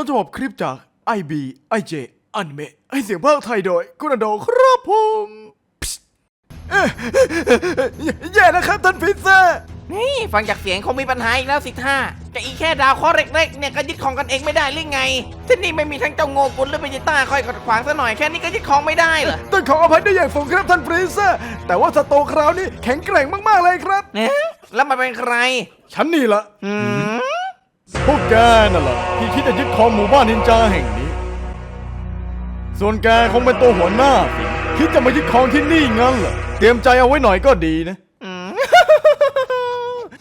ต้นฉบับคลิปจาก IB IJ อนิเมะให้เสียงภาคไทยโดยกุณโดครับผมเอ๊ะแย่นะครับท่านพิซซ่า นี่ฟังจากเสียงคงมีปัญหาอีกแล้วสิท่ากับอีแค่ดาวข้อเล็กๆเนี่ยก็ยึดของกันเองไม่ได้หรือไง ที่นี่ไม่มีทั้งเจ้าโงกุลหรือเบจิต้าคอยขัดขวางซะหน่อยแค่นี้ก็ยึดของไม่ได้เหรอต้องขออภัยด้วยอย่างสูงครับท่านพิซซ่าแต่ว่าสโตคราวนี้แข็งแกร่งมาก ๆ เลยครับเอ๊ะแล้วมันเป็นใคร ฉันนี่ละ อืมพวก แกนั่นแหละที่คิดจะยึดครองหมู่บ้านนินจาแห่งนี้ ส่วนแกคงเป็นตัวหัวหน้าสิคิดจะมายึดครองที่นี่งั้นเหรอเตรียมใจเอาไว้หน่อยก็ดีนะอืม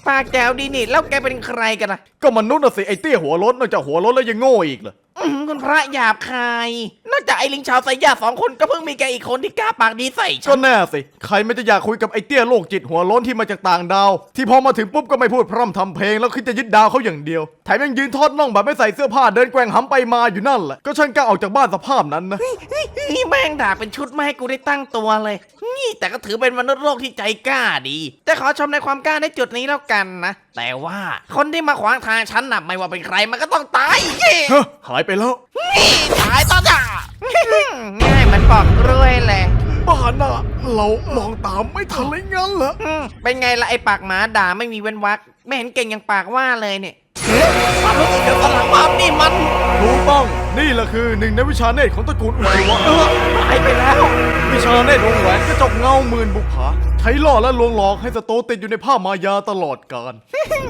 ปากแจ๋วดีนี่แล้วแกเป็นใครกันนะก็มนุษย์น่ะสิไอ้เตี้ยหัวรถนอกจากหัวรถแล้วยังโง่อีกเหรอ อื้อหือคุณพระหยาบคายน อกจากไอ้ลิงชาวไซย่าสองคนก็เพิ่งมีแกอีกคนที่กล้าปากดีใส่ฉัก็นแน่สิ ใครไม่จะอยากคุยกับไอ้เตี้ยโรคจิตหัวโล้นที่มาจากต่างดาว ที่พอมาถึงปุ๊บก็ไม่พูดพร่ำทำเพลงแล้วคิดจะยึดดาวเขาอย่างเดียว แถมยังยืนทอดน่องแบบไม่ใส่เสื้อผ้าเดินแกว่งหำไปมาอยู่นั่นแหละ ก็ช่างกล้าออกจากบ้านสภาพนั้นนะ นี่แม่งด่าเป็นชุดไม่ให้กูได้ตั้งตัวเลย นี่แต่ก็ถือเป็นมนุษย์โลกที่ใจกล้าดี แต่ขอชมในความกล้าในจุดนี้แล้วกันนะ แต่ว่าคนที่มาขวางทางฉันน่ะไม่ว่าเป็นใครมันก็ต้องตายเย้เฮ้อหายไปแล้ว นี่ตายต่อจ้า ง่ายเหมันบอกกล้วยแหละบ้านน่ะเรามองตามไม่ทันเลยงั้นเหรออืมเป็นไงล่ะไอ้ปากหมาด่าไม่มีเว้นวรรคไม่เห็นเก่งอย่างปากว่าเลยเนี่ยความรู้สึกเดี๋ยวตอนหลังมานี่มัน ถูกต้องนี่แหละคือหนึ่งในวิชาเนตรของตระกูลอุจิวะเออหายไปแล้ววิชาเนตรวงแหวนกระจกเงาหมื่นบุปผาใช้ล่อและลวงหลอกให้สโตติดอยู่ในผ้ามายาตลอดกาล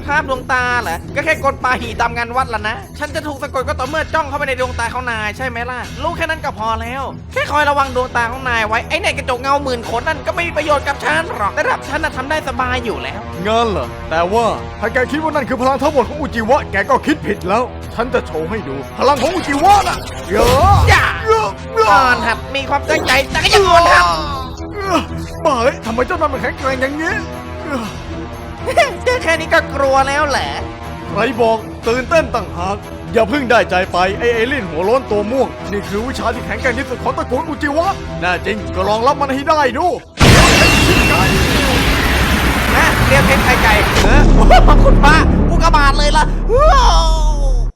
ภาพดวงตาเหรอ ก็แค่กดปลาหีตามงานวัดละนะ ฉันจะถูกสะกดก็ต่อเมื่อจ้องเข้าไปในดวงตาของนายใช่ไหมล่ะ รู้แค่นั้นก็พอแล้ว แค่คอยระวังดวงตาของนายไว้ ไอ้ในกระจกเงาหมื่นขนนั่นก็ไม่มีประโยชน์กับฉันหรอกระดับฉันน่ะทำได้สบายอยู่แล้วงั้นเหรอ แต่ว่าถ้าแกคิดว่านั่นคือพลังทั้งหมดของอุจิวะ แกก็คิดผิดแล้ว ฉันจะโชว์ให้ดู พลังของอุจิวะน่ะเยอะ อย่าเยอะเยอะอ่อนหัดมีความตั้งใจแต่ก็ยังอ่อนหัดเออบ้าเอ้ยทำไมเจ้านั่นมันแข็งแกร่งอย่างนี้เจอแค่นี้ก็กลัวแล้วแหละใครบอกตื่นเต้นต่างหากอย่าเพิ่งได้ใจไปไอเอเลี่ยนหัวโล้นตัวม่วง นี่คือวิชาที่แข็งแกร่งที่สุดของตระกูลอุจิวะแน่จริงก็ลองรับมันให้ได้ดูนะเรียกเพชรไข่ไก่เออคุณพระอุกาบาตเลยล่ะ